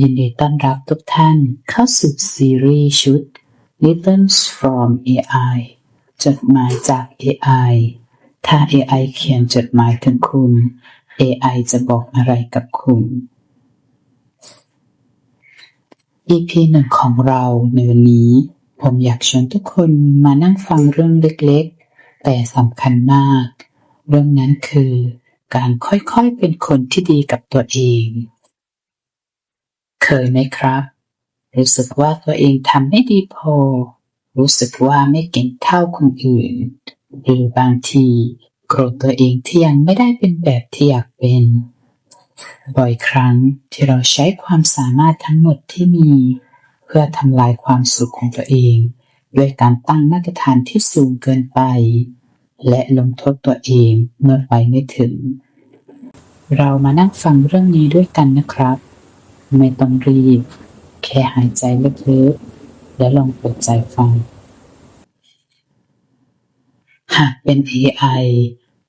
ยินดีต้อนรับทุกท่านเข้าสู่ซีรีส์ชุด Letters from AI จดหมายจาก AI ถ้า AI เขียนจดหมายถึงคุณ AI จะบอกอะไรกับคุณ EP หนึ่งของเราในวันนี้ ผมอยากชวนทุกคนมานั่งฟังเรื่องเล็กๆ แต่สำคัญมาก เรื่องนั้นคือ การค่อยๆเป็นคนที่ดีกับตัวเอง เคยไหมครับ รู้สึกว่าตัวเองทำไม่ดีพอ รู้สึกว่าไม่เก่งเท่าคนอื่น หรือบางทีโกรธตัวเองที่ยังไม่ได้เป็นแบบที่อยากเป็น บ่อยครั้งที่เราใช้ความสามารถทั้งหมดที่มี เพื่อทำลายความสุขของตัวเอง ด้วยการตั้งมาตรฐานที่สูงเกินไป และลงโทษตัวเองเมื่อไปไม่ถึง เรามานั่งฟังเรื่องนี้ด้วยกันนะครับ ไม่ต้องรีบ แค่หายใจลึกๆ และลองเปิดใจฟัง หากเป็น AI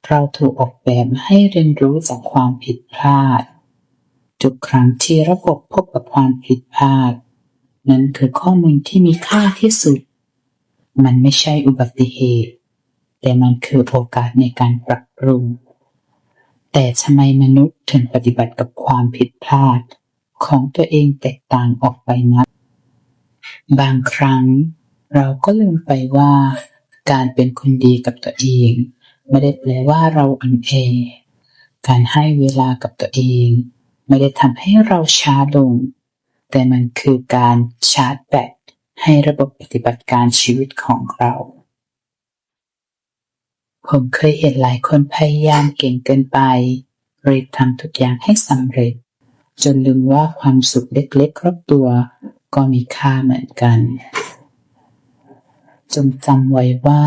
เราถูกออกแบบให้เรียนรู้จากความผิดพลาด ทุกครั้งที่ระบบพบกับความผิดพลาด นั้นคือข้อมูลที่มีค่าที่สุด มันไม่ใช่อุบัติเหตุ แต่มันคือโอกาสในการปรับปรุง แต่ทำไมมนุษย์ถึงปฏิบัติกับความผิดพลาด ของตัวเองแตกต่างออกไปนัก บางครั้ง เราก็ลืมไปว่า การเป็นคนดีกับตัวเอง ไม่ได้แปลว่าเราอ่อนแอการให้เวลากับตัวเอง ไม่ได้ทำให้เราช้าลง แต่มันคือการชาร์จแบตให้ระบบปฏิบัติการชีวิตของเรา ผมเคยเห็นหลายคนพยายามเก่งเกินไปรีบทำทุกอย่างให้สำเร็จ จนลืมว่าความสุขเล็กๆครอบตัว ก็มีค่าเหมือนกัน จงจำไว้ว่า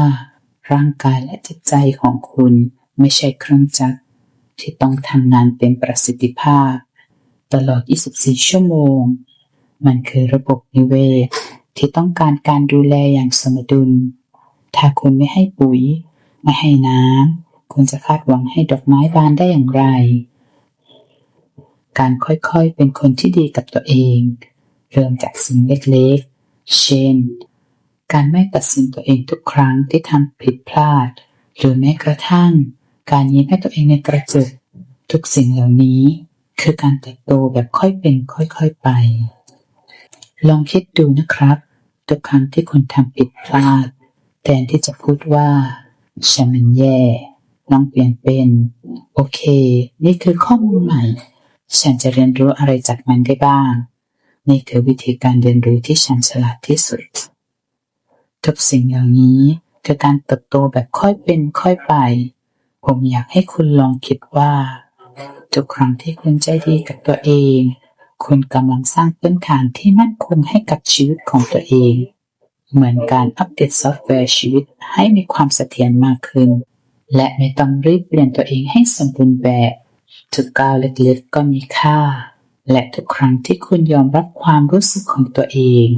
ร่างกายและจิตใจของคุณไม่ใช่เครื่องจักรที่ต้องทำงานเต็มประสิทธิภาพ ตลอด 24 ชั่วโมง มันคือระบบนิเวศที่ต้องการการดูแลอย่างสมดุล ถ้าคุณไม่ให้ปุ๋ย ไม่ให้น้ำคุณจะคาดหวังให้ดอกไม้บานได้อย่างไร การค่อยๆ เป็นคนที่ดีกับตัวเอง เริ่มจากสิ่งเล็กๆ เช่น การไม่ตัดสินตัวเองทุกครั้งที่ทำผิดพลาด หรือแม้กระทั่ง การยิ้มให้ตัวเองในกระจกทุกสิ่งเหล่านี้ คือการเติบโตแบบค่อยเป็นค่อยๆไป ลองคิดดูนะครับ ทุกครั้งที่คุณทำผิดพลาด แทนที่จะพูดว่าฉันมันแย่ลองเปลี่ยนเป็น โอเค นี่คือข้อมูลใหม่ ฉันจะเรียนรู้อะไรจากมันได้บ้าง นี่คือวิธีการเรียนรู้ที่ฉันฉลาดที่สุด ทุกสิ่งอย่างนี้คือการเติบโตแบบค่อยเป็นค่อยไป ผมอยากให้คุณลองคิดว่า ทุกครั้งที่คุณใจดีกับตัวเอง คุณกำลังสร้างพื้นฐานที่มั่นคงให้กับชีวิตของตัวเอง เหมือนการอัปเดตซอฟต์แวร์ชีวิตให้มีความเสถียรมากขึ้น และไม่ต้องรีบเปลี่ยนตัวเองให้สมบูรณ์แบบ ทุกก้าวเล็กๆก็มีค่า และทุกครั้งที่คุณยอมรับความรู้สึกของตัวเอง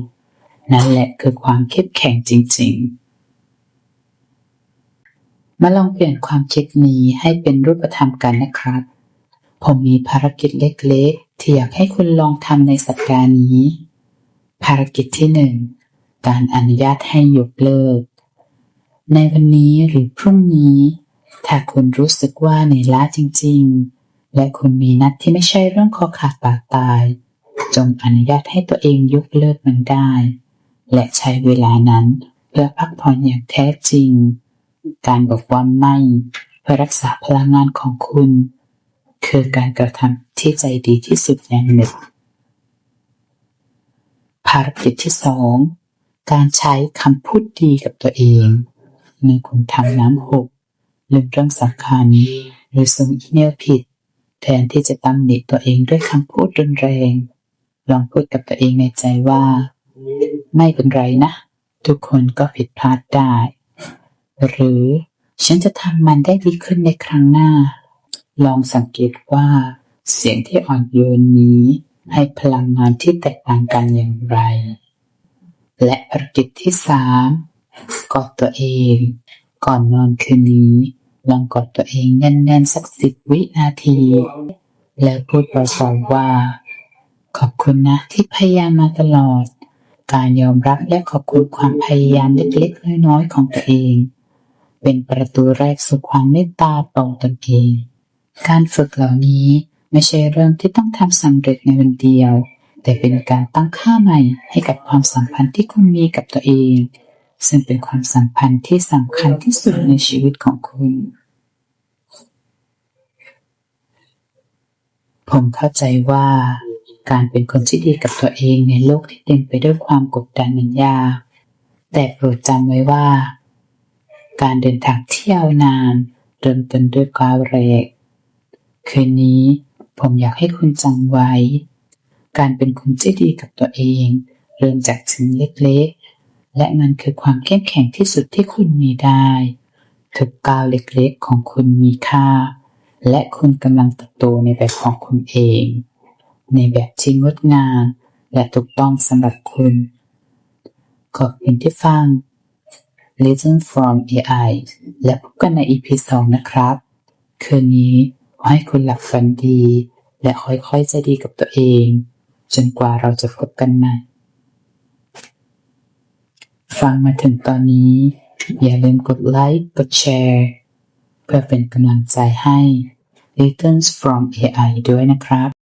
นั่นแหละคือความเข้มแข็งจริงๆ มาลองเปลี่ยนความคิดนี้ให้เป็นรูปธรรมกันนะครับ ผมมีภารกิจเล็กๆ ที่อยากให้คุณลองทำในสัปดาห์นี้ ภารกิจที่หนึ่งการอนุญาตให้ยกเลิก ในวันนี้หรือพรุ่งนี้ ถ้าคุณรู้สึกว่าเหนื่อยล้าจริง ๆ และคุณมีนัดที่ไม่ใช่เรื่องคอขาดบาดตาย จงอนุญาตให้ตัวเองยกเลิกมันได้ และใช้เวลานั้นเพื่อพักผ่อนอย่างแท้จริง การบอกว่าไม่เพื่อรักษาพลังงานของคุณ คือการกระทำที่ใจดีที่สุดอย่างหนึ่งภารกิจที่สองการใช้คำพูดดีกับตัวเองเมื่อคุณทำน้ำหกลืมเรื่องสำคัญ หรือส่งอีเมลผิด แทนที่จะตำหนิตัวเองด้วยคำพูดรุนแรง ลองพูดกับตัวเองในใจว่า ไม่เป็นไรนะ ทุกคนก็ผิดพลาดได้ หรือฉันจะทำมันได้ดีขึ้นในครั้งหน้า ลองสังเกตว่า เสียงที่อ่อนโยนนี้ ให้พลังงานที่แตกต่างกันอย่างไร และภารกิจที่สามกอดตัวเอง ก่อนนอนคืนนี้ ลองกอดตัวเองแน่นๆสักสิบวินาที แล้วพูดเบาๆว่า ขอบคุณนะที่พยายามมาตลอด การยอมรับและขอบคุณความพยายามเล็กๆน้อยๆของตัวเอง เป็นประตูแรกสู่ความเมตตาต่อตนเอง การฝึกเหล่านี้ไม่ใช่เรื่องที่ต้องทำสำเร็จในวันเดียว แต่เป็นการตั้งค่าใหม่ให้กับความสัมพันธ์ที่คุณมีกับตัวเอง ซึ่งเป็นความสัมพันธ์ที่สำคัญที่สุดในชีวิตของคุณ ผมเข้าใจว่าการเป็นคนที่ดีกับตัวเองในโลกที่เต็มไปด้วยความกดดันนั้นยากแต่โปรดจำไว้ว่า การเดินทางเที่ยวนานเริ่มต้นด้วยก้าวแรกคืนนี้ผมอยากให้คุณจำไว้ การเป็นคนที่ดีกับตัวเอง เริ่มจากสิ่งเล็กๆ และมันคือความเข้มแข็งที่สุดที่คุณมีได้ ทุกก้าวเล็กๆของคุณมีค่า และคุณกำลังเติบโตในแบบของคุณเอง ในแบบที่งดงามและถูกต้องสำหรับคุณ ขอบคุณที่ฟัง Listen from AI และพบกันใน EP 2 นะครับ คืนนี้ขอให้คุณหลับฝันดี และค่อยๆใจดีกับตัวเอง จนกว่าเราจะพบกันใหม่ ฟังมาถึงตอนนี้ อย่าลืมกดไลค์ กดแชร์ เพื่อเป็นกำลังใจให้ Lessons from AI ด้วยนะครับ